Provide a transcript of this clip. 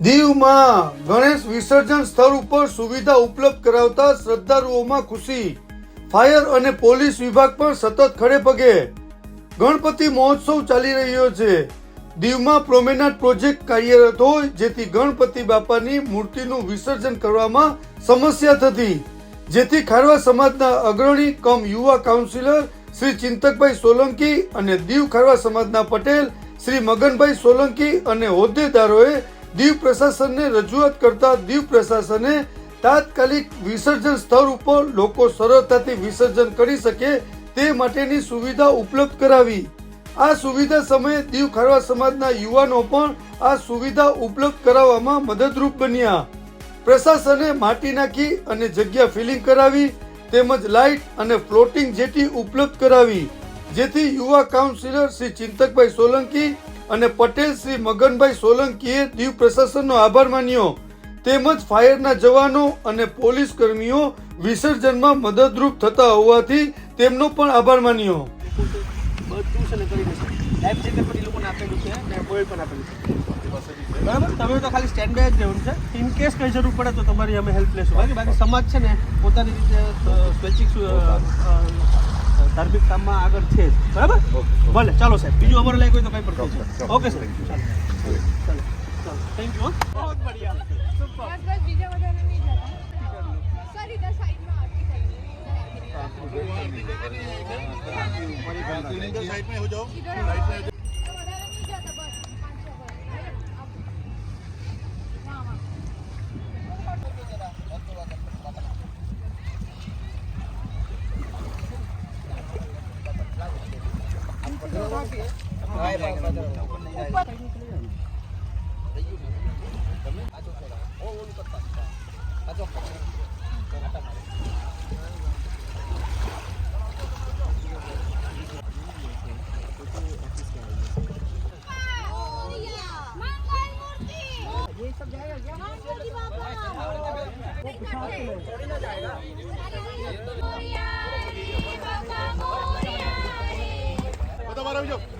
દીવમાં ગણેશ વિસર્જન સ્થળ ઉપર સુવિધા ઉપલબ્ધ કરાવતા શ્રદ્ધાળુઓમાં ખુશી. ફાયર અને પોલીસ વિભાગ પણ સતત ખડે પગે. ગણપતિ મહોત્સવ ચાલી રહ્યો છે. દીવમાં પ્રોમેનાડ પ્રોજેક્ટ કાર્યરત હોય, જેથી ગણપતિ બાપાની મૂર્તિનું વિસર્જન કરવામાં સમસ્યા થતી. જેથી ખારવા સમાજના અગ્રણી કમ યુવા કાઉન્સિલર શ્રી ચિંતકભાઈ સોલંકી અને દીવ ખારવા સમાજના પટેલ શ્રી મગનભાઈ સોલંકી અને હોદ્દેદારોએ દીવ પ્રશાસનને રજૂઆત કરતા દીવ પ્રશાસને તાત્કાલિક વિસર્જન સ્થળ ઉપર લોકો સરળતાથી વિસર્જન કરી શકે તે માટેની સુવિધા ઉપલબ્ધ કરાવી. આ સુવિધા સમયે દીવ ખારવા સમાજના યુવાનો પણ આ સુવિધા ઉપલબ્ધ કરાવવામાં મદદરૂપ બન્યા. પ્રશાસને માટી નાખી અને જગ્યા ફિલિંગ કરાવી, તેમજ લાઇટ અને ફ્લોટિંગ જેટી ઉપલબ્ધ કરાવી, જેથી યુવા કાઉન્સિલર શ્રી ચિંતકભાઈ સોલંકી અને પટેલ શ્રી મગનભાઈ સોલંકીએ દીવ પ્રશાસનનો આભાર માન્યો. તેમજ ફાયરના જવાનો અને પોલીસ કર્મીઓ વિસર્જનમાં મદદરૂપ થતા હોવાથી તેમનો પણ આભાર માન્યો. છે કરી દેશે. લાઈફ જેકેટ પણ એ લોકોને આપેલું છે ને બોય પણ આપેલું છે. બરાબર? તમે તો ખાલી સ્ટેન્ડ બાય જ રહેવું છે. ઇન કેસ કઈ જરૂર પડે તો તમારી અમે હેલ્પ લેશું બાકી બાકી સમાજ છે ને પોતાની રીતે સ્વૈચ્છિક ધાર્મિક કામમાં આગળ છે. બરાબર? ભલે ચાલો સાહેબ. બીજું અમારે લાયક હોય તો કઈ પણ ઓકે સર ચાલો. ચાલો. થેન્ક યુ બહુ બઢિયા. સુપર બસ બસ બીજા વધારે નહીં જતા સર ઇધર સાઈડમાં આરતી કરીએ ઇધર વધારે નહીં જતા બસ પાંચ છ પર વાહ વાહ મંગલ બધા બહાર